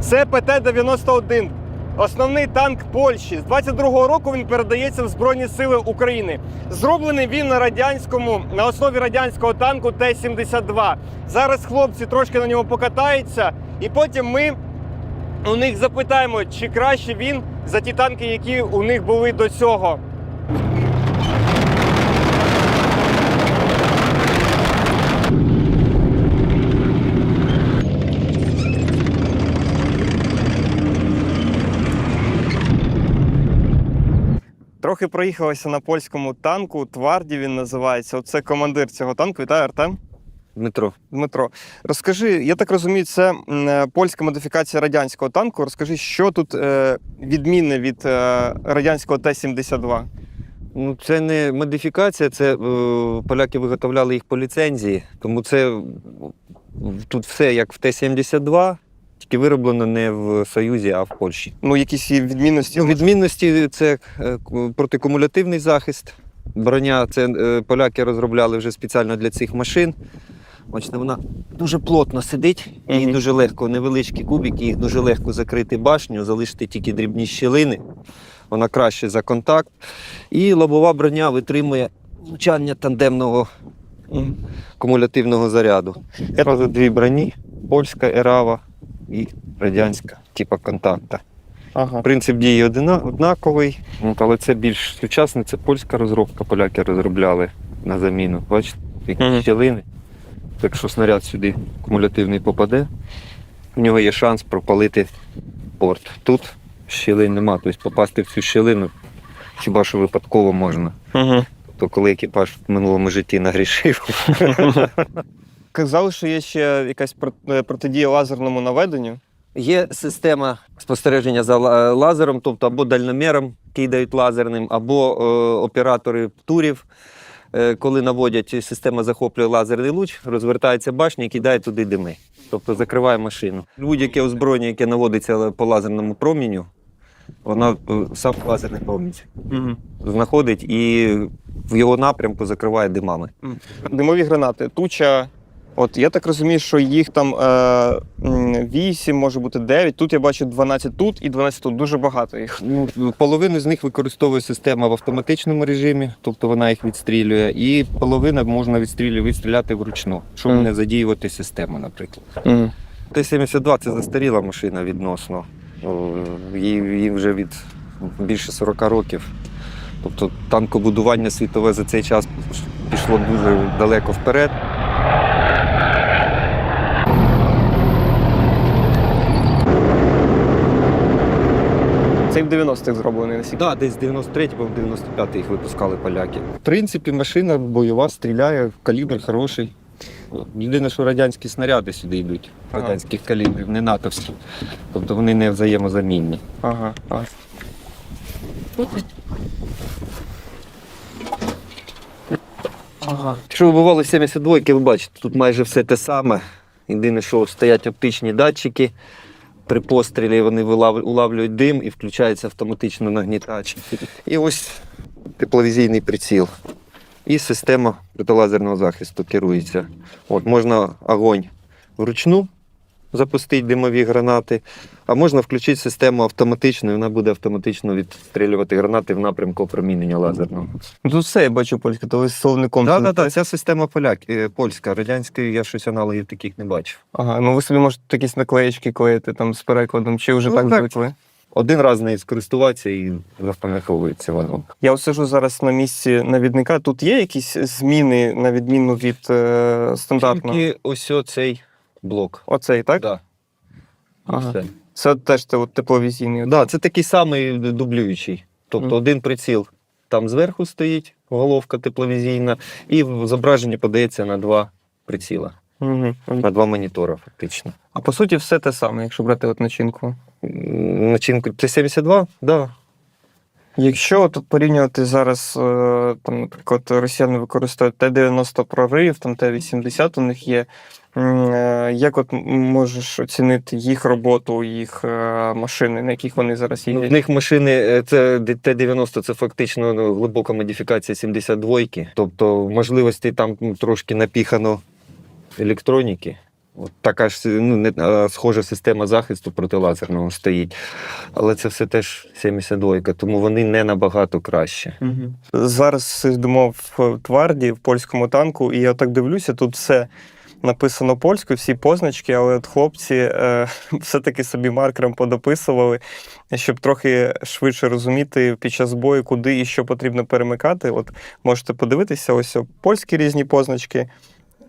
Це ПТ-91. Основний танк Польщі. З 22-го року він передається в Збройні Сили України. Зроблений він на радянському на основі радянського танку Т-72. Зараз хлопці трошки на ньому покатаються, і потім ми у них запитаємо, чи краще він за ті танки, які у них були до цього. Трохи проїхалися на польському танку. Тварді він називається. Оце командир цього танку. Вітаю, Артем. Дмитро. Дмитро, розкажи, я так розумію, це е, польська модифікація радянського танку. Розкажи, що тут е, відмінне від е, радянського Т-72? Ну, це не модифікація, це поляки виготовляли їх по ліцензії, тому це тут все як в Т-72, тільки вироблено не в Союзі, а в Польщі. Ну, якісь відмінності. Ну, відмінності це е, протикумулятивний захист. Броня це е, поляки розробляли вже спеціально для цих машин. Бачите, вона дуже плотно сидить, їй Мгм. дуже легко, невеличкі кубики, їх дуже легко закрити башню, залишити тільки дрібні щілини. Вона краще за контакт. І лобова броня витримує влучання тандемного кумулятивного заряду. Одразу дві броні: польська ерава і радянська, типу контакта. Ага. Принцип дії однаковий, але це більш сучасне, це польська розробка, поляки розробляли на заміну. Бачите, які щілини. Якщо снаряд сюди кумулятивний попаде, в нього є шанс пропалити порт. Тут щілин нема, тобто попасти в цю щілину хіба що випадково можна. Угу. То коли екіпаж в минулому житті нагрішив, Казали, що є ще якась е, протидія лазерному наведенню. Є система спостереження за лазером, тобто або дальноміром кидають лазерним, або е, оператори турів. Е, коли наводять, система захоплює лазерний луч, розвертається башня і кидає туди дими. Тобто закриває машину. Будь-яке озброєння, яке наводиться по лазерному проміню, вона е, сам лазерний промінь Угу. знаходить і в його напрямку закриває димами. Димові гранати. Туча. От я так розумію, що їх там е, 8, може бути 9. Тут я бачу 12 тут і 12 тут. Дуже багато їх. Ну, половину з них використовує система в автоматичному режимі, тобто вона їх відстрілює, і половина можна відстрілювати, відстріляти вручну, щоб Мгм. не задіювати систему, наприклад. Угу. Т-72 це застаріла машина відносно. Їй вже від більше 40 років. Тобто танкобудування світове за цей час пішло дуже далеко вперед. Це і в 90-х зроблений наскільки. Так, десь 93 або 95 їх випускали поляки. В принципі, машина бойова стріляє, калібр хороший. Єдине, що радянські снаряди сюди йдуть, Ага. радянських калібрів, не натовські. Тобто вони не взаємозамінні. Ага. ага. Ага. Якщо ви бували 72 ви бачите, тут майже все те саме. Єдине, що стоять оптичні датчики. При пострілі вони улавлюють дим і включається автоматично нагнітач. І ось тепловізійний приціл. І система протилазерного захисту керується. От, можна огонь вручну запустити димові гранати, а можна включити систему автоматично, і вона буде автоматично відстрілювати гранати в напрямку опромінення лазерного. Ну, Тут все я бачу польське, то ви з словником. Так, так, так, ця система поляк, е, польська, радянської я щось аналогів таких не бачив. Ага, ну ви собі можете якісь наклеєчки клеїти там з перекладом, чи вже Ну, так так. звикли? Один раз нею скористуватися і запам'ятовується воно. Я от сижу зараз на місці навідника. Тут є якісь зміни на відміну від е, стандартного? Тільки ось цей блок. Оцей, так? Да. Ага. Все. Це теж те, от, тепловізійний. Да, це такий самий дублюючий. Тобто Мгм. один приціл там зверху стоїть, головка тепловізійна, і в зображенні подається на два приціла, Угу. на два монітора, фактично. А по суті, все те саме, якщо брати от начинку. Начинку Т-72, да. Якщо от порівнювати зараз, е, там, наприклад, росіяни використовують Т-90 прорив, там Т-80 у них є. е, Як от можеш оцінити їх роботу, їх е, машини, на яких вони зараз Ну, в них машини це Т-90, це фактично ну, глибока модифікація 72-ки. Тобто можливостей там ну, трошки напіхано електроніки. От така ж ну, не, схожа система захисту протилазерного стоїть. Але це все теж 72, тому вони не набагато краще. Зараз сидимо в тварді, в польському танку, і я так дивлюся, тут все написано польською, всі позначки, але от хлопці е, все-таки собі маркером подописували, щоб трохи швидше розуміти під час бою, куди і що потрібно перемикати. От можете подивитися, ось польські різні позначки.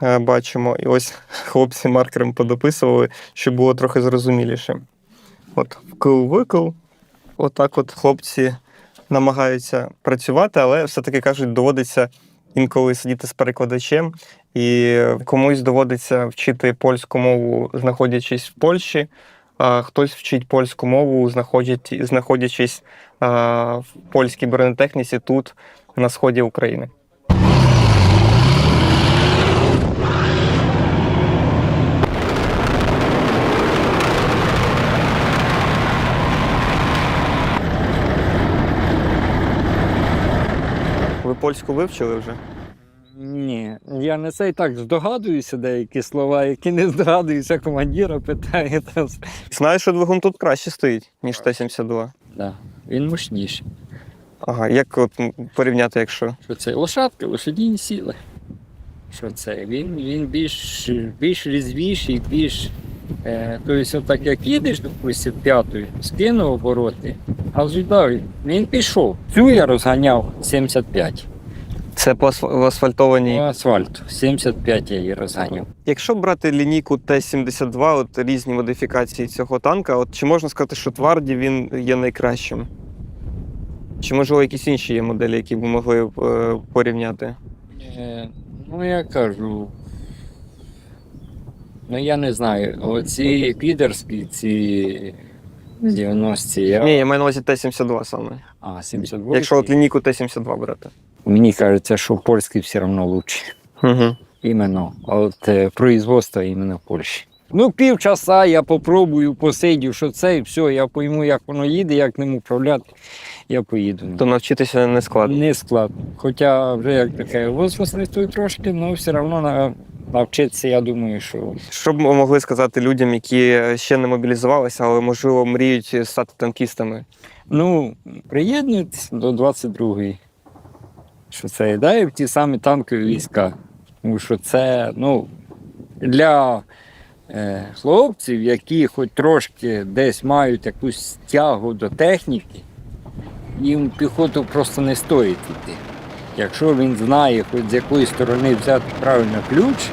Е, Бачимо, і ось хлопці маркером подописували, щоб було трохи зрозуміліше. От вкл-викл. Отак от хлопці намагаються працювати, але все-таки кажуть, доводиться інколи сидіти з перекладачем, і комусь доводиться вчити польську мову, знаходячись в Польщі, а хтось вчить польську мову, знаходячись в польській бронетехніці тут, на сході України. Ви польську вивчили вже? Ні, я не це і так здогадуюся деякі слова, які не здогадуюся, командира питає. Знаю, що двигун тут краще стоїть, ніж Т-72. Да. Він мощніший. Ага, як от порівняти, якщо. Що це лошадка, лошадіні сіли. Що це? Він, він більш, більш різвіший, більш. Тобто, отак як їдеш, допустим, п'ятою, скинув обороти, а вже він пішов. Цю я розганяв 75 Це по асфальтованій. по асфальту. 75 я її розганяв. Якщо брати лінійку Т-72, от різні модифікації цього танка, от чи можна сказати, що Тварді він є найкращим? Чи можливо якісь інші є моделі, які б могли е, порівняти? Е, ну, я кажу. Ну, я не знаю. Оці підерські, ці 90-ті, я... Ні, я маю на увазі Т-72 саме. А, 72. Якщо от лінійку Т-72 брати. Мені кажеться, що польський все одно лучше. Угу. Іменно. От е, производство іменно в Польщі. Ну, півчаса я попробую, посидю, що це, і все, я пойму, як воно їде, як ним управляти, я поїду. То навчитися не складно. Не складно. Хоча вже як таке возрастний той трошки, але все одно на, навчитися, я думаю, що Що б ми могли сказати людям, які ще не мобілізувалися, але можливо мріють стати танкістами? Ну, приєднуйтесь до 22-ї. Що це ідея в ті самі танкові війська. Тому що це, ну, для е, хлопців, які хоч трошки десь мають якусь тягу до техніки, їм піхоту просто не стоїть йти. Якщо він знає, хоч з якої сторони взяти правильно ключ,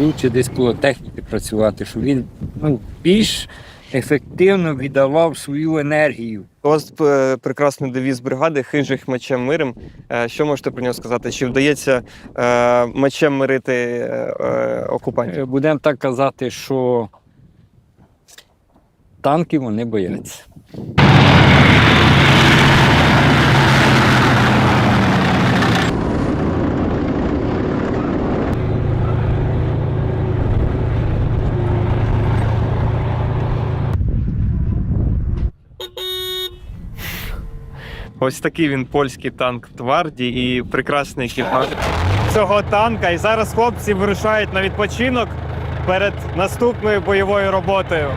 лучше десь коло техніки працювати, щоб він ну, більш ефективно віддавав свою енергію. У вас е, прекрасний девіз бригади хижих мечем миром. Е, Що можете про нього сказати? Чи вдається е, мечем мирити е, е, окупантів? Будемо так казати, що танки вони бояться. Ось такий він польський танк Тварді і прекрасний екіпаж цього танка. І зараз хлопці вирушають на відпочинок перед наступною бойовою роботою.